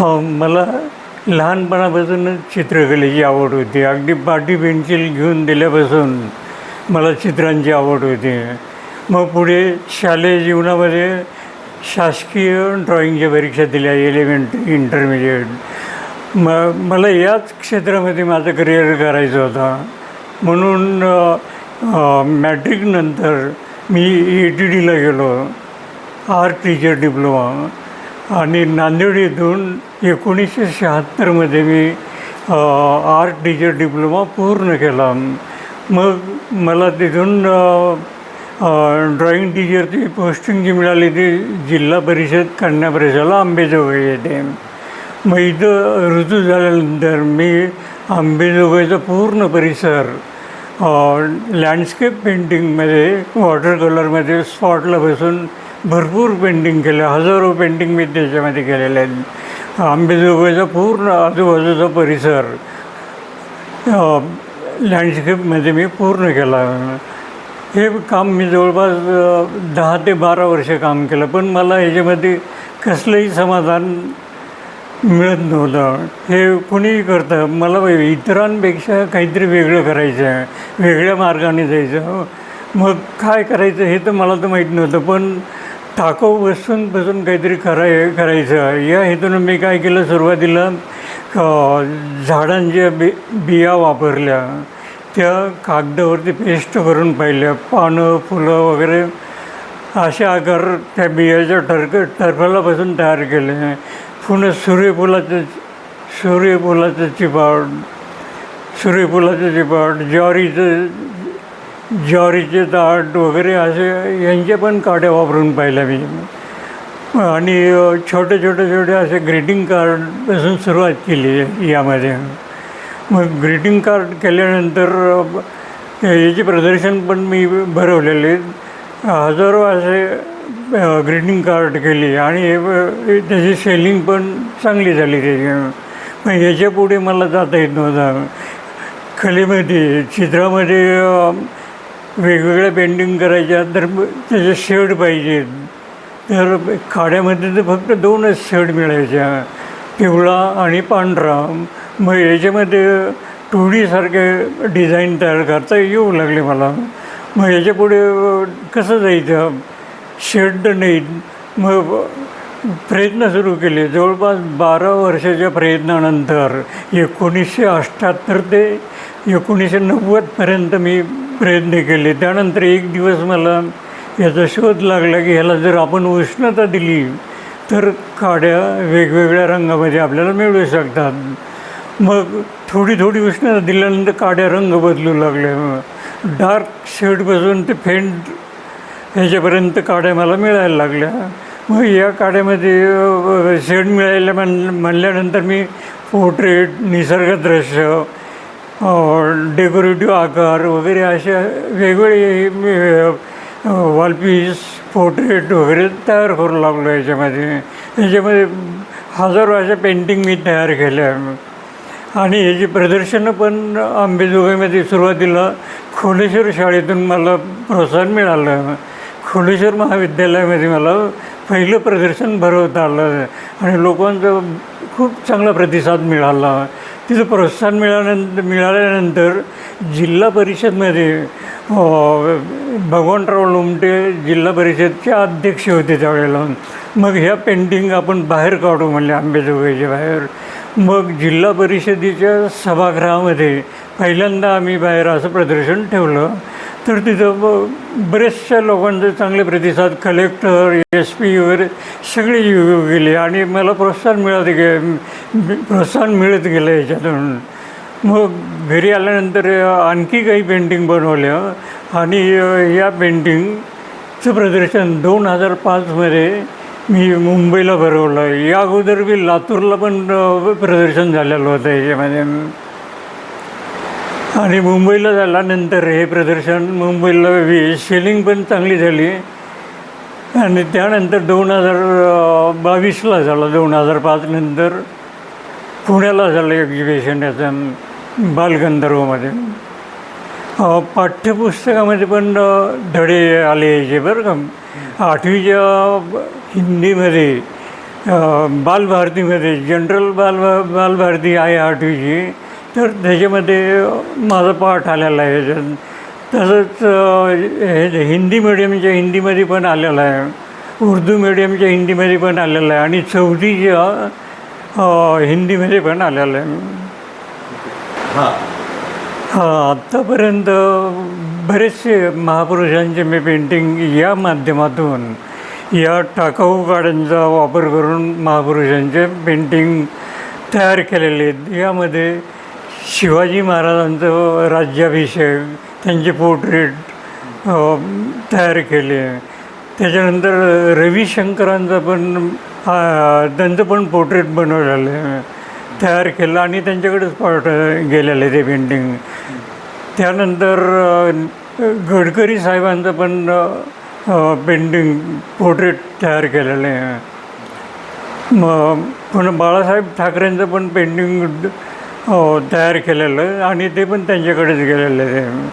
हो, मला लहानपणापासूनच चित्रकलेची आवड होती. अगदी पाटी पेन्सिल घेऊन दिल्यापासून मला चित्रांची आवड होती. मग पुढे शालेय जीवनामध्ये शासकीय ड्रॉइंगच्या परीक्षा दिल्या एलिमेंटरी इंटरमिजिएट. म मला याच क्षेत्रामध्ये माझं करिअर करायचं होतं. म्हणून मॅट्रिकनंतर मी ए ई टी डीला गेलो. आर्ट टीचर डिप्लोमा आणि नांदेड येथून एकोणीसशे शहात्तरमध्ये मी आर्ट टीचर डिप्लोमा पूर्ण केला. मग मला तिथून ड्रॉइंग टीचरची पोस्टिंग जी मिळाली ती जिल्हा परिषद कन्या परिषदेला आंबेजोगाई येते मग इथं रुजू झाल्यानंतर मी आंबेजोगाईचा पूर्ण परिसर लँडस्केप पेंटिंगमध्ये वॉटर कलरमध्ये स्पॉटला बसून भरपूर पेंटिंग केलं. हजारो पेंटिंग मी त्याच्यामध्ये केलेले आहेत. आंबेजोगाईचा पूर्ण आजूबाजूचा परिसर लँडस्केपमध्ये मी पूर्ण केला. हे काम मी जवळपास दहा ते बारा वर्ष काम केलं. पण मला ह्याच्यामध्ये कसलंही समाधान मिळत नव्हतं. हे कुणीही करतं. मला इतरांपेक्षा काहीतरी वेगळं करायचं आहे वेगळ्या मार्गाने जायचं. मग काय करायचं हे तर मला तर माहीत नव्हतं. पण टाकव बसून बसून काहीतरी कराय करायचं. या हेतून मी काय केलं सुरुवातीला झाडांच्या बि बिया वापरल्या. त्या कागदावरती पेस्ट करून पाहिल्या. पानं फुलं वगैरे असे आकार त्या बियाच्या टर्क टरफलापासून तयार केले. पुन्हा सूर्यफुलाचं सूर्यफुलाचं चिपाट सूर्यफुलाचं चिपाट ज्वारीचं ज्वारीचे ताट वगैरे असे यांचे पण काड्या वापरून पाहिल्या मी. आणि छोटे छोटे छोटे असे ग्रीटिंग कार्डपासून सुरुवात केली यामध्ये. मग ग्रीटिंग कार्ड केल्यानंतर याचे प्रदर्शन पण मी भरवलेले. हजारो असे ग्रीटिंग कार्ड केली आणि हे त्याची सेलिंग पण चांगली झाली त्याची. मग याच्यापुढे मला जाता येत नव्हतं. कलेमध्ये चित्रामध्ये वेगवेगळ्या पेंटिंग करायच्या तर त्याचे शेड पाहिजेत तर खाड्यामध्ये तर फक्त दोनच शेड मिळायच्या. पिवळा आणि पांढरा. मग याच्यामध्ये टू डीसारखे डिझाईन तयार करता येऊ लागले मला. मग याच्यापुढे कसं जायचं? शेड तर नाहीत मग प्रयत्न सुरू केले. जवळपास बारा वर्षाच्या प्रयत्नानंतर एकोणीसशे अठ्ठ्याहत्तर ते एकोणीसशे नव्वदपर्यंत मी प्रयत्न केले. त्यानंतर एक दिवस मला याचा शोध लागला की ह्याला जर आपण उष्णता दिली तर काड्या वेगवेगळ्या रंगामध्ये आपल्याला मिळू शकतात. मग थोडी थोडी उष्णता दिल्यानंतर काड्या रंग बदलू लागले. डार्क शेडपासून ते फेंट ह्याच्यापर्यंत काड्या मला मिळायला लागल्या. मग या काड्यामध्ये शेड मिळायला म्हण म्हणल्यानंतर मी पोर्ट्रेट निसर्गदृश्य डेकोरेटिव्ह आकार वगैरे अशा वेगवेगळे वॉलपीस पोर्ट्रेट वगैरे तयार करू लागलो याच्यामध्ये. याच्यामध्ये हजारो अशा पेंटिंग मी तयार केल्या. आणि याची प्रदर्शनं पण अंबेजोगाईमध्ये सुरुवातीला खोलेश्वर शाळेतून मला प्रोत्साहन मिळालं. खोलेश्वर महाविद्यालयामध्ये मला पहिलं प्रदर्शन भरवता आलं. आणि लोकांचा खूप चांगला प्रतिसाद मिळाला. तिचं प्रोत्साहन मिळाल्यानंतर मिळाल्यानंतर जिल्हा परिषदमध्ये भगवानराव लोमटे जिल्हा परिषदचे अध्यक्ष होते त्यावेळेला. मग ह्या पेंटिंग आपण बाहेर काढू म्हणले आंबेजोगाईच्या बाहेर. मग जिल्हा परिषदेच्या सभागृहामध्ये पहिल्यांदा आम्ही बाहेर असं प्रदर्शन ठेवलं. तर तिथं बरेचशा लोकांचे चांगले प्रतिसाद कलेक्टर एस पी वगैरे सगळे येऊ गेले. आणि मला प्रोत्साहन मिळत गे प्रोत्साहन मिळत गेलं याच्यातून. मग घरी आल्यानंतर आणखी काही पेंटिंग बनवल्या. आणि या पेंटिंगचं प्रदर्शन दोन हजार पाचमध्ये मी मुंबईला भरवलं. या अगोदर मी लातूरला पण प्रदर्शन झालेलं होतं याच्यामध्ये. आणि मुंबईला झाल्यानंतर हे प्रदर्शन मुंबईला वी सेलिंग पण चांगली झाली. आणि त्यानंतर दोन हजार बावीसला झालं दोन हजार पाचनंतर पुण्याला झालं एक्झिबिशन याचं बालगंधर्वमध्ये. पाठ्यपुस्तकामध्ये पण धडे आले यायचे बरं का. आठवीच्या हिंदीमध्ये बालभारतीमध्ये जनरल बाल बालभारती आहे आठवीची. तर त्याच्यामध्ये माझा पाठ आलेला आहे. तसंच हे हिंदी मिडियमच्या हिंदीमध्ये पण आलेला आहे. उर्दू मिडियमच्या हिंदीमध्ये पण आलेला आहे. आणि चौथीच्या हिंदीमध्ये पण आलेला आहे. हां. हां आत्तापर्यंत बरेचसे महापुरुषांचे मी पेंटिंग या माध्यमातून या टाकाऊ काड्यांचा वापर करून महापुरुषांचे पेंटिंग तयार केलेले आहेत. यामध्ये शिवाजी महाराजांचं राज्याभिषेक त्यांचे पोर्ट्रेट तयार केले. त्याच्यानंतर रविशंकरांचं पण त्यांचं पण पोर्ट्रेट बनवलेलं आहे तयार केलं आणि त्यांच्याकडेच पाठ गेलेलं आहे ते पेंटिंग त्यानंतर गडकरी साहेबांचं पण पेंटिंग पोर्ट्रेट तयार केलेलं आहे. मग पुन्हा बाळासाहेब ठाकरेंचं पण पेंटिंग हो तयार केलेलं. आहे आणि ते पण त्यांच्याकडेच गेलेलं आहे.